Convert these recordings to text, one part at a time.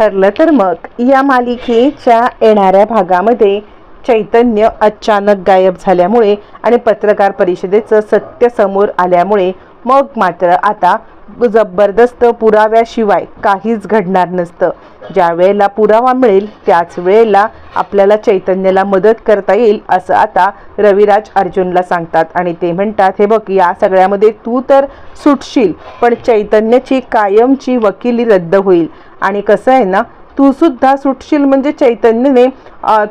ठरलं तर मग. या मालिकेच्या येणाऱ्या भागामध्ये चैतन्य अचानक गायब झाल्यामुळे आणि पत्रकार परिषदेचं सत्य समोर आल्यामुळे मग मात्र आता जबरदस्त पुराव्याशिवाय काहीच घडणार नसतं. ज्या वेळेला पुरावा मिळेल त्याच वेळेला आपल्याला चैतन्याला मदत करता येईल असं आता रविराज अर्जुनला सांगतात. आणि ते म्हणतात हे बघ या सगळ्यामध्ये तू तर सुटशील पण चैतन्याची कायमची वकिली रद्द होईल. आणि कसं आहे ना तू सुद्धा सुटशील म्हणजे चैतन्यने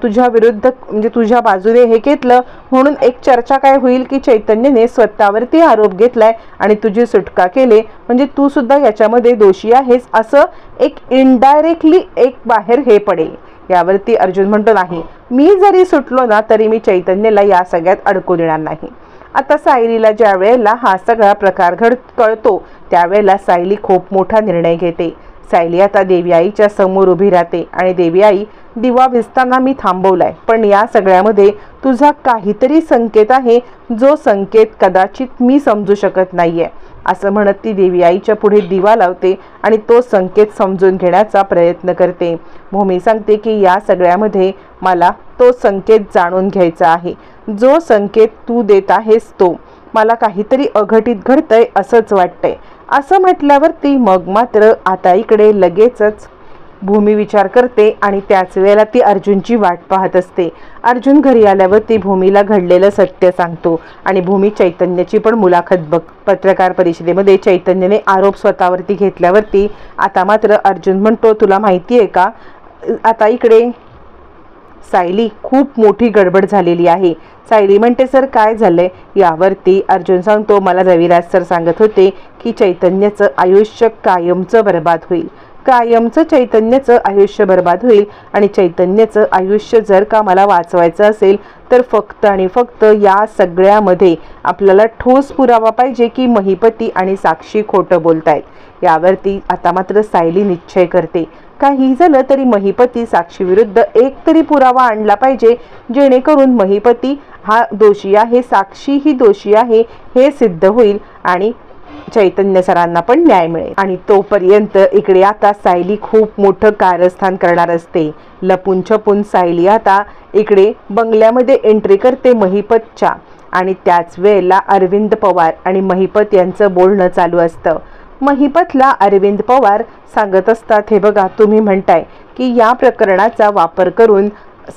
तुझ्या विरुद्ध म्हणजे तुझ्या बाजूने हे घेतलं. म्हणून एक चर्चा काय होईल की चैतन्यने स्वतःवरती आरोप घेतलाय आणि तुझी सुटका केली. म्हणजे तू सुद्धा याच्यामध्ये दोषी आहेस असं एक इनडायरेक्टली एक बाहेर हे पडेल. यावरती अर्जुन म्हणतो नाही मी जरी सुटलो ना तरी मी चैतन्यला या सगळ्यात अडकू देणार नाही. आता सायलीला ज्या वेळेला हा सगळा प्रकार घड कळतो त्यावेळेला सायली खूप मोठा निर्णय घेते. सायली आता देवी आईच्या समोर उभी राहते आणि देवी आई दिवा विसताना मी थांबवलाय. पण या सगळ्यामध्ये तुझा काहीतरी संकेत आहे जो संकेत कदाचित मी समजू शकत नाहीये. असं म्हणत ती देवी आईच्या पुढे दिवा लावते आणि तो संकेत समजून घेण्याचा प्रयत्न करते. भूमी सांगते की या सगळ्यामध्ये मला तो संकेत जाणून घ्यायचा आहे. जो संकेत तू देत आहेस तो. मला काहीतरी अघटित घडतंय असंच वाटतंय. असं म्हटल्यावरती मग मात्र आता इकडे लगेचच भूमी विचार करते आणि त्याच वेळेला ती अर्जुनची वाट पाहत असते. अर्जुन घरी आल्यावर ती भूमीला घडलेलं सत्य सांगतो आणि भूमी चैतन्याची पण मुलाखत बघ. पत्रकार परिषदेमध्ये चैतन्याने आरोप स्वतःवरती घेतल्यावरती आता मात्र अर्जुन म्हणतो तुला माहिती आहे का? आता इकडे सायली खूप मोठी गडबड झालेली आहे. सायली म्हणते सर काय झालंय? यावरती अर्जुन सांगतो मला रविराज सर सांगत होते की चैतन्याचं आयुष्य कायमचं बर्बाद होईल. कायमचं चैतन्याचं आयुष्य बर्बाद होईल आणि चैतन्याचं आयुष्य जर का मला वाचवायचं असेल तर फक्त आणि फक्त या सगळ्यामध्ये आपल्याला ठोस पुरावा पाहिजे की महिपती आणि साक्षी खोटं बोलतायत. यावरती आता मात्र सायली निश्चय करते. काही झालं तरी महिपती साक्षीविरुद्ध एक तरी पुरावा आणला पाहिजे जेणेकरून महिपती हा दोषी आहे साक्षी ही दोषी आहे हे सिद्ध होईल आणि चैतन्य सरांना पण न्याय मिळेल. आणि तोपर्यंत इकडे आता सायली खूप मोठं कारस्थान करणार असते. लपून छपून सायली आता इकडे बंगल्यामध्ये एंट्री करते महिपतच्या. आणि त्याच वेळेला अरविंद पवार आणि महिपत यांचं बोलणं चालू असतं. महिपतला अरविंद पवार सांगत असतात हे बघा तुम्ही म्हणताय की या प्रकरणाचा वापर करून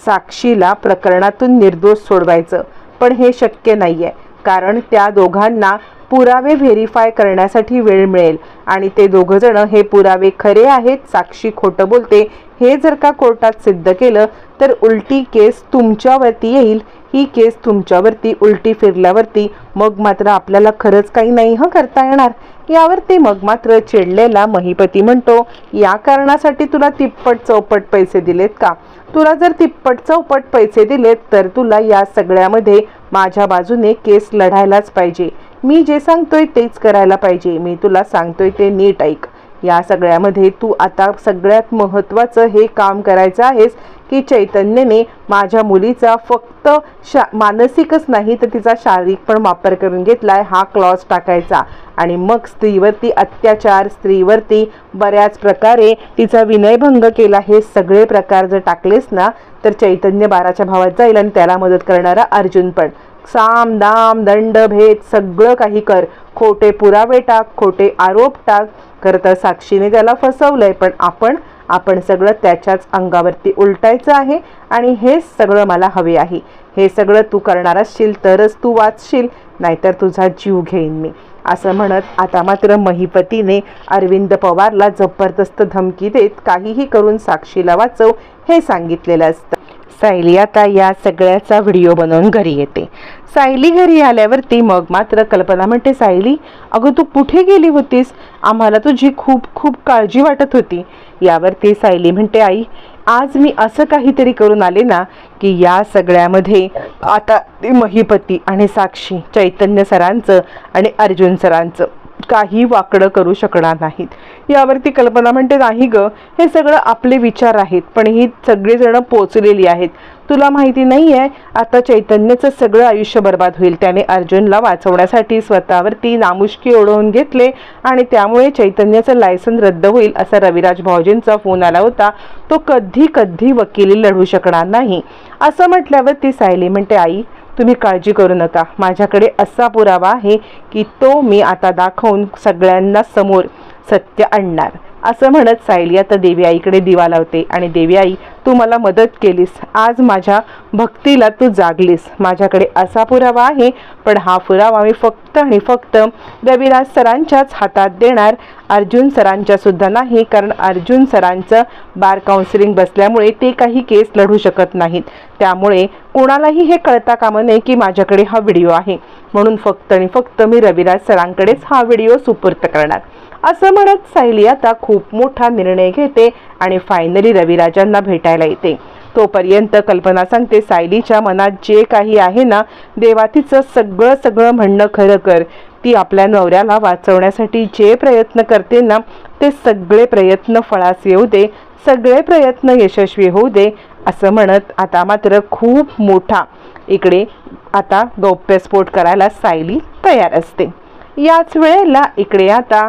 साक्षीला प्रकरणातून निर्दोष सोडवायचं. पण हे शक्य नाहीये. कारण त्या दोघांना पुरावे व्हेरीफाय करण्यासाठी वेळ मिळेल. आणि ते दोघंजणं हे पुरावे खरे आहेत साक्षी खोटं बोलते हे जर का कोर्टात सिद्ध केलं तर उलटी केस तुमच्यावरती येईल. ही केस तुमच्यावरती उलटी फिरल्यावरती मग मात्र आपल्याला खरंच काही नाही हं करता येणार. यावरती मग मात्र चिडलेला महिपती म्हणतो या कारणासाठी तुला तिप्पट चौपट पैसे दिलेत का? तुला जर तिप्पट चौपट पैसे दिलेत तर तुला या सगळ्यामध्ये माझ्या बाजूने केस लढायलाच पाहिजे. मी जे सांगतोय तेच करायला पाहिजे. मी तुला सांगतोय ते नीट ऐक. या सगळ्यामध्ये तू आता सगळ्यात महत्त्वाचं हे काम करायचं आहेस की चैतन्यने माझ्या मुलीचा फक्त शा मानसिकच नाही तर तिचा शारीरिक पण वापर करून घेतलाय हा क्लॉज टाकायचा. आणि मग स्त्रीवरती अत्याचार स्त्रीवरती बऱ्याच प्रकारे तिचा विनयभंग केला हे सगळे प्रकार जर टाकलेस ना तर चैतन्य बाराच्या भावात जाईल आणि त्याला मदत करणारा अर्जुन पण. साम दाम दंड भेद सगळं काही कर. खोटे पुरावे टाक खोटे आरोप टाक. खरं तर साक्षीने त्याला फसवलंय पण आपण आपण सगळं त्याच्याच अंगावरती उलटायचं आहे आणि हे सगळं मला हवे आहे. हे सगळं तू करणार असशील तरच तू वाचशील नाहीतर तुझा जीव घेईन मी. असं म्हणत आता मात्र महिपतीने अरविंद पवारला जबरदस्त धमकी देत काहीही करून साक्षीला वाचव हे सांगितलेलं असतं. सायली आता या सगळ्याचा व्हिडिओ बनवून घरी येते. सायली घरी आल्यावरती मग मात्र कल्पना म्हणते सायली अगं तू कुठे गेली होतीस? आम्हाला तुझी खूप खूप काळजी वाटत होती. यावरती सायली म्हणते आई आज मी असं काहीतरी करून आले ना की या सगळ्यामध्ये आता ते महिपती आणि साक्षी चैतन्य सरांचं आणि अर्जुन सरांचं काही वाकडं करू शकणार नाहीत. यावरती कल्पना म्हणते नाही ग हे सगळं आपले विचार आहेत पण ही सगळेजण पोचलेली आहेत. तुला माहिती नाही आहे आता चैतन्याचं सगळं आयुष्य बर्बाद होईल. त्याने अर्जुनला वाचवण्यासाठी स्वतःवरती नामुष्की ओढवून घेतले आणि त्यामुळे चैतन्याचं लायसन रद्द होईल असा रविराज भाऊजींचा फोन आला होता. तो कधी कधी वकिली लढू शकणार नाही. असं म्हटल्यावर ती सायली म्हणते आई तुम्ही काळजी करू नका. माझ्याकडे असा पुरावा आहे की तो मी आता दाखवून सगळ्यांना समोर सत्य आणणार. असं म्हणत सायली आता देवी आईकडे दिवा लावते आणि देवी आई तू मला मदत केलीस. आज माझ्या भक्तीला तू जागलीस. माझ्याकडे असा पुरावा आहे पण हा पुरावा मी फक्त आणि फक्त रविराज सरांच्याच हातात देणार. अर्जुन सरांच्या सुद्धा नाही कारण अर्जुन सरांचं बार काउन्सिलिंग बसल्यामुळे ते काही केस लढू शकत नाहीत. त्यामुळे कोणालाही हे कळता कामं नये की माझ्याकडे हा व्हिडिओ आहे. म्हणून फक्त आणि फक्त मी रविराज सरांकडेच हा व्हिडिओ सुपूर्त करणार. असं म्हणत सायली आता खूप मोठा निर्णय घेते आणि फायनली रविराजांना भेटायला येते. तोपर्यंत कल्पना सांगते सायलीच्या मनात जे काही आहे ना देवा तिचं सगळं सगळं म्हणणं खरं कर. ती आपल्या नवऱ्याला वाचवण्यासाठी जे प्रयत्न करते ना ते सगळे प्रयत्न फळास येऊ दे सगळे प्रयत्न यशस्वी होऊ दे असं म्हणत आता मात्र खूप मोठा. इकडे आता गौप्यस्फोट करायला सायली तयार असते. याच वेळेला इकडे आता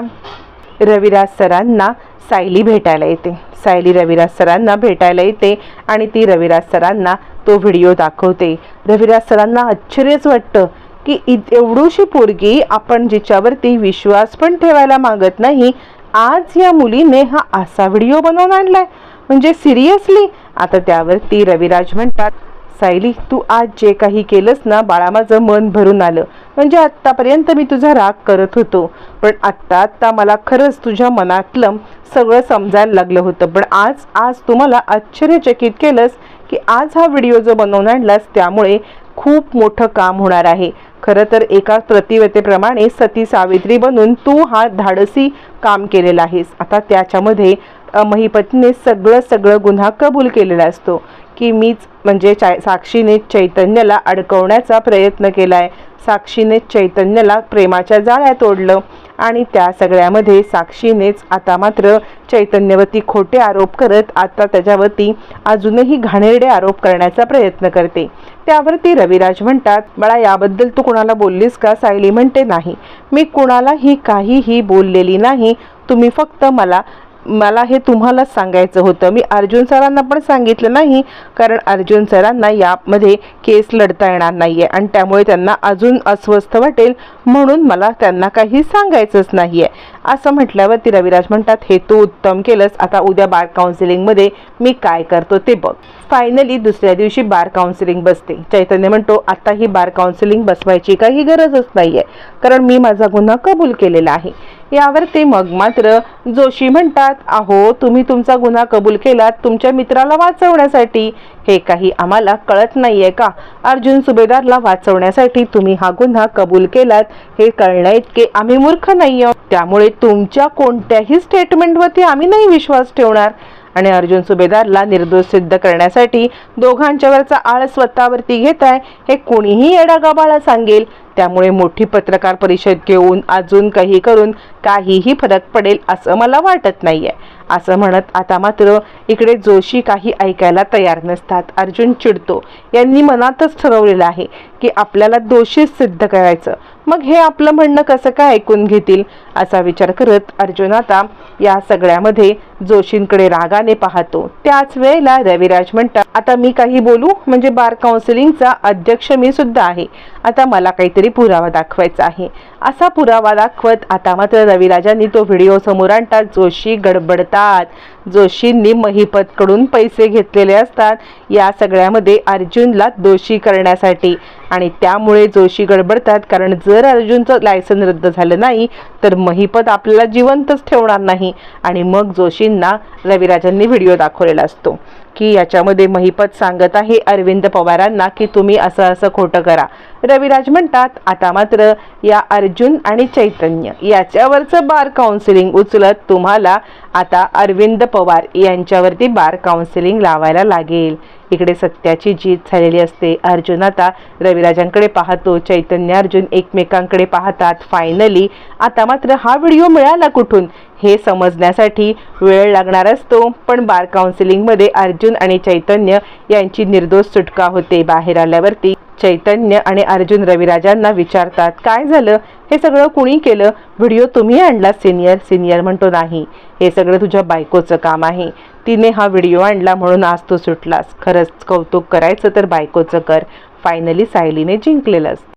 रविराज सरांना सायली भेटायला येते. सायली रविराज सरांना भेटायला येते आणि ती रविराज सरांना तो व्हिडिओ दाखवते. रविराज सरांना आश्चर्यच वाटतं की इत एवढूशी पोरगी आपण जिच्यावरती विश्वास पण ठेवायला मागत नाही आज या मुलीने हा असा व्हिडिओ बनवून आणलाय. म्हणजे सिरियसली? आता त्यावरती रविराज म्हणतात सायली तू आज जे काही केलंस ना बाळा माझं मन भरून आलं. म्हणजे आत्तापर्यंत मी तुझा राग करत होतो. पण आत्ता आत्ता मला खरंच तुझ्या मनातलं सगळं समजायला लागलं होतं. पण आज आज तुम्हाला आश्चर्यचकित केलंस की आज हा व्हिडिओ जो बनवून आणलास त्यामुळे खूप मोठं काम होणार आहे. खरं तर एका प्रतिवतेप्रमाणे सती सावित्री बनून तू हा धाडसी काम केलेला आहेस. आता त्याच्यामध्ये महीपतीने सगळं सगळं गुन्हा कबूल केलेला असतो की मीच म्हणजे चा साक्षीने चैतन्याला अडकवण्याचा प्रयत्न केला आहे साक्षीने चैतन्याला प्रेमाच्या जाळ्यात ओढलं आणि त्या सगळ्यामध्ये साक्षीनेच आता मात्र चैतन्यवती खोटे आरोप करत आता त्याच्यावरती अजूनही घाणेरडे आरोप करण्याचा प्रयत्न करते. त्यावरती रविराज म्हणतात मला याबद्दल तू कोणाला बोललीस का? सायली म्हणते नाही. मी कुणालाही काहीही बोललेली नाही. तुम्ही फक्त मला मला हे तुम्हालाच सांगायचं होतं. मी अर्जुन सरांना पण सांगितलं नाही कारण अर्जुन सरांना यामध्ये केस लढता येणार नाही आहे आणि त्यामुळे त्यांना अजून अस्वस्थ वाटेल म्हणून मला त्यांना काही सांगायचंच नाही आहे असं म्हटल्यावर ती रविराज म्हणतात हे तू उत्तम केलंस. आता उद्या बार काउन्सिलिंगमध्ये मी काय करतो ते बघ. फायनली दुसऱ्या दिवशी बार काउन्सिलिंग बसते. चैतन्य म्हणतो आता ही बार काउन्सिलिंग बसवायची काही गरजच नाही आहे कारण मी माझा गुन्हा कबूल केलेला आहे. यावर ते मग मात्र जोशी म्हणतात अहो तुम्ही तुमचा गुन्हा कबूल केलात तुमच्या मित्राला वाचवण्यासाठी. हे काही आम्हाला कळत नाहीये का? अर्जुन सुभेदारला वाचवण्यासाठी तुम्ही हा गुन्हा कबूल केलात हे कळण्या इतके आम्ही मूर्ख नाही त्यामुळे तुमच्या कोणत्याही स्टेटमेंटवरती आम्ही नाही विश्वास ठेवणार. आणि अर्जुन सुभेदारला निर्दोष सिद्ध करण्यासाठी दोघांच्यावरचा आळ स्वतःवरती घेत आहे हे कोणीही येडागाबाळा सांगेल. त्यामुळे मोठी पत्रकार परिषद घेऊन अजून काही करून काहीही फरक पडेल असं मला वाटत नाहीये. असं म्हणत आता मात्र इकडे जोशी काही ऐकायला तयार नसतात. अर्जुन चिडतो. यांनी मनातच ठरवलेलं आहे की आपल्याला दोषीच सिद्ध करायचं. मग हे आपलं म्हणणं कसं काय ऐकून घेतील? असा विचार करत अर्जुन आता या सगळ्यामध्ये जोशींकडे रागाने पाहतो. त्याच वेळेला रविराज म्हणतात आता मी काही बोलू? म्हणजे बार काउन्सिलिंगचा अध्यक्ष मी सुद्धा आहे. आता मला काहीतरी पुरावा दाखवायचा आहे. असा पुरावा दाखवत आता मात्र रविराजांनी तो व्हिडिओ समोर आणतात. जोशी गडबडतात. जोशींनी महिपतकडून पैसे घेतलेले असतात. या सगळ्यामध्ये अर्जुनला दोषी करण्यासाठी. आणि त्यामुळे जोशी गडबडतात. कारण जर अर्जुनचं लायसन रद्द झालं नाही तर महिपत आपल्याला जिवंतच ठेवणार नाही. आणि मग जोशींना रविराजांनी व्हिडिओ दाखवलेला असतो. की याच्यामध्ये महिपत सांगत आहे अरविंद पवारांना की तुम्ही असं असं खोटं करा. रविराज म्हणतात आता मात्र या अर्जुन आणि चैतन्य याच्यावरचं बार काउन्सिलिंग उचलत तुम्हाला आता अरविंद पवार यांच्यावरती बार काउन्सिलिंग लावायला लागेल. इकडे सत्याची जीत झालेली असते. अर्जुन आता रविराजांकडे पाहतो. चैतन्य अर्जुन एकमेकांकडे पाहतात. फायनली आता मात्र हा व्हिडिओ मिळाला कुठून? हे समजण्यासाठी वेळ लागणार असतो. पण बार काउन्सिलिंगमध्ये अर्जुन आणि चैतन्य यांची निर्दोष सुटका होते. बाहेर आल्यावरती चैतन्य आणि अर्जुन रविराजांना विचारतात काय झालं? हे सगळं कुणी केलं? व्हिडिओ तुम्ही आणला सिनियर? सिनियर म्हणतो नाही. हे सगळं तुझ्या बायकोचं काम आहे. तिने हा व्हिडिओ आणला म्हणून आज तू सुटलास. खरंच कौतुक करायचं तर बायकोचं कर. फायनली सायलीने जिंकलेलं असतं